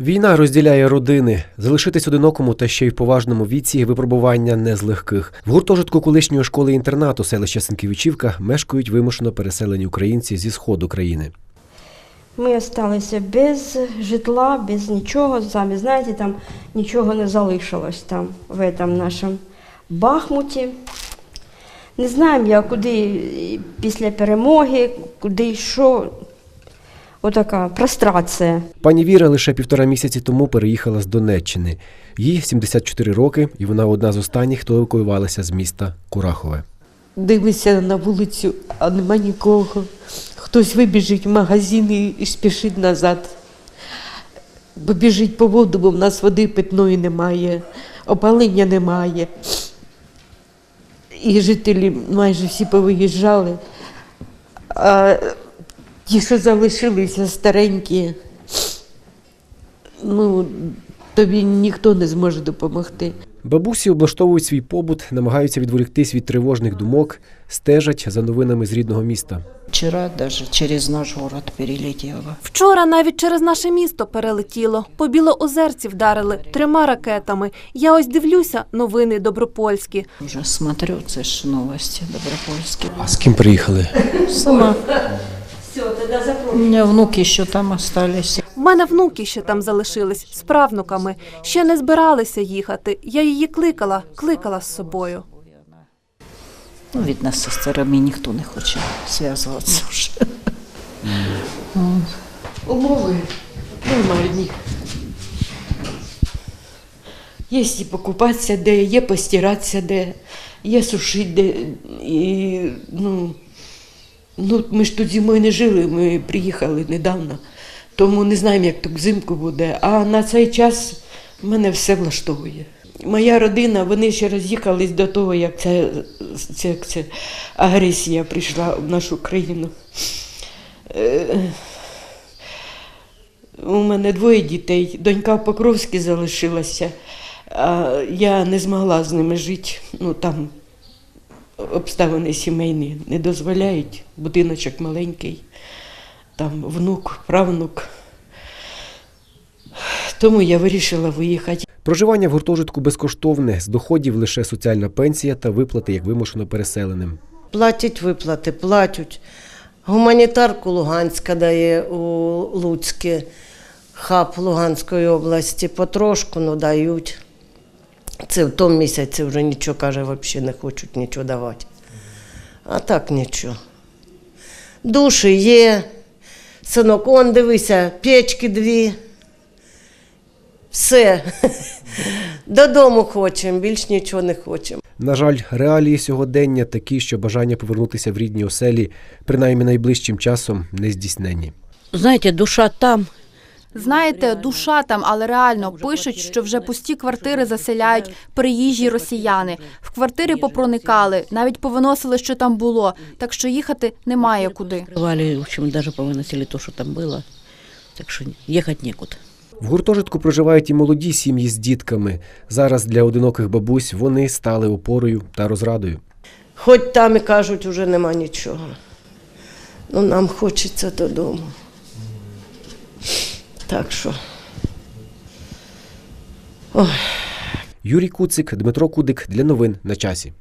Війна розділяє родини. Залишитись одинокому та ще й в поважному віці випробування не з легких. В гуртожитку колишньої школи інтернату селища Сенківичівка мешкають вимушено переселені українці зі сходу країни. Ми залишилися без житла, без нічого. Самі знаєте, там нічого не залишилось там, в этом нашому Бахмуті. Не знаємо я, куди після перемоги, куди що. Отака прострація. Пані Віра лише півтора місяці тому переїхала з Донеччини. Їй 74 роки, і вона одна з останніх, хто евакуювалася з міста Курахове. Дивишся на вулицю, а нема нікого. Хтось вибіжить в магазин і- спішить назад. Побіжить по воду, бо в нас води питної немає, опалення немає. І жителі майже всі повиїжджали. А ті, що залишилися старенькі, ну, тобі ніхто не зможе допомогти. Бабусі облаштовують свій побут, намагаються відволіктись від тривожних думок, стежать за новинами з рідного міста. Вчера даже через наш город перелетела. Вчора навіть через наше місто перелетіло. По Білоозерці вдарили трьома ракетами. Я ось дивлюся новини добропольські. Уже смотрю, це ж новости Добропольские. А з ким приїхали? Сама. У меня внуки еще там остались. В мене внуки ще там залишились з правнуками. Ще не збиралися їхати. Я її кликала, кликала з собою. Ну, видно, со старыми никто не хочет связываться уже. Умови нормальні. Є і покупатися де, є постиратися де, є сушити де. І, ну, ну, ми ж тут зимою не жили, ми приїхали недавно, тому не знаємо, як тут взимку буде. А на цей час мене все влаштовує. Моя родина, вони ще роз'їхались до того, як ця, ця, ця агресія прийшла в нашу країну. Е, у мене двоє дітей. Донька в Покровській залишилася. А я не змогла з ними жити. Ну там обставини сімейні не дозволяють. Будиночок маленький, там внук, правнук. Тому я вирішила виїхати. Проживання в гуртожитку безкоштовне, з доходів лише соціальна пенсія та виплати як вимушено переселеним. Платять виплати, платять. Гуманітарку Луганська дає у Луцьке, хаб Луганської області, потрошку ну, дають. Це в тому місяці вже нічого, каже, взагалі не хочуть нічого давати. А так нічого. Душі є, синок, он дивися, печки дві. Все. Додому хочемо, більш нічого не хочемо. На жаль, реалії сьогодення такі, що бажання повернутися в рідні оселі, принаймні найближчим часом, не здійснені. Знаєте, душа там. Знаєте, душа там, але реально пишуть, що вже пусті квартири заселяють приїжджі росіяни. В квартири попроникали, навіть повиносили, що там було. Так що їхати немає куди. Рвали, в общем, даже повыносили то, что там было. Так что ехать некуда. В гуртожитку проживають і молоді сім'ї з дітками. Зараз для одиноких бабусь вони стали опорою та розрадою. Хоч там і кажуть, вже нема нічого. Ну, нам хочеться додому. Так що. Ой. Юрій Куцик, Дмитро Кудик для новин на часі.